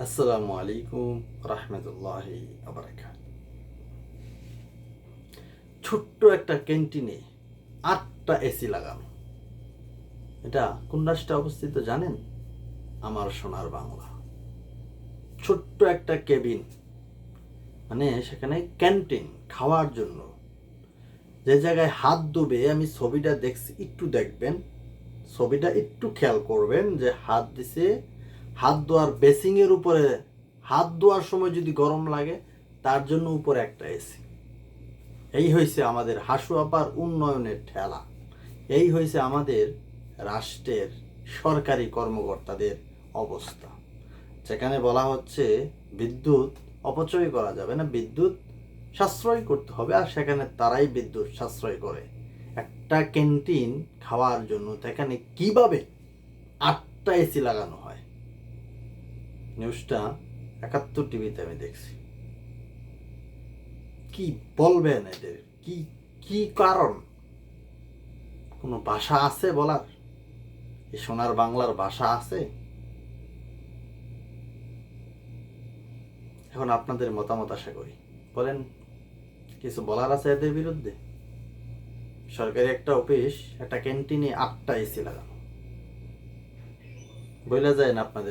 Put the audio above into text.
আসসালামু আলাইকুম রহমতুল্লাহ ছোট্ট একটা ক্যান্টিনে আটটা এসি লাগানো। এটা কোন রাষ্ট্রে অবস্থিত জানেন? আমার সোনার বাংলা। ছোট্ট একটা কেবিন। মানে সেখানে ক্যান্টিন খাওয়ার জন্য। যে জায়গায় হাত ধুবে, আমি ছবিটা দেখছি, একটু দেখবেন। ছবিটা একটু খেয়াল করবেন যে হাত দিছে হাত ধোয়ার বেসিংয়ের উপরে হাত ধোয়ার সময় যদি গরম লাগে, তার জন্য উপরে একটা এসি এই হয়েছে আমাদের হাসু আপার উন্নয়নের ঠেলা। এই হয়েছে আমাদের রাষ্ট্রের সরকারি কর্মকর্তাদের অবস্থা। যেখানে বলা হচ্ছে বিদ্যুৎ অপচয় করা যাবে না, বিদ্যুৎ সাশ্রয় করতে হবে, আর সেখানে তারাই বিদ্যুৎ সাশ্রয় করে। একটা ক্যান্টিন খাওয়ার জন্য সেখানে কীভাবে আটটা এসি লাগানো হয় নিউজটা একাত্তর টিভিতে আমি দেখছি। কি বলবেন এদের? কি কি কারণ? কোনো ভাষা আছে বলার? এই সোনার বাংলার ভাষা আছে? এখন আপনাদের মতামত আশা করি। বলেন, কিছু বলার আছে এদের বিরুদ্ধে? সরকারি একটা অফিস, একটা ক্যান্টিনে আটটা এসি লাগানো। বইলা যায় না আপনাদের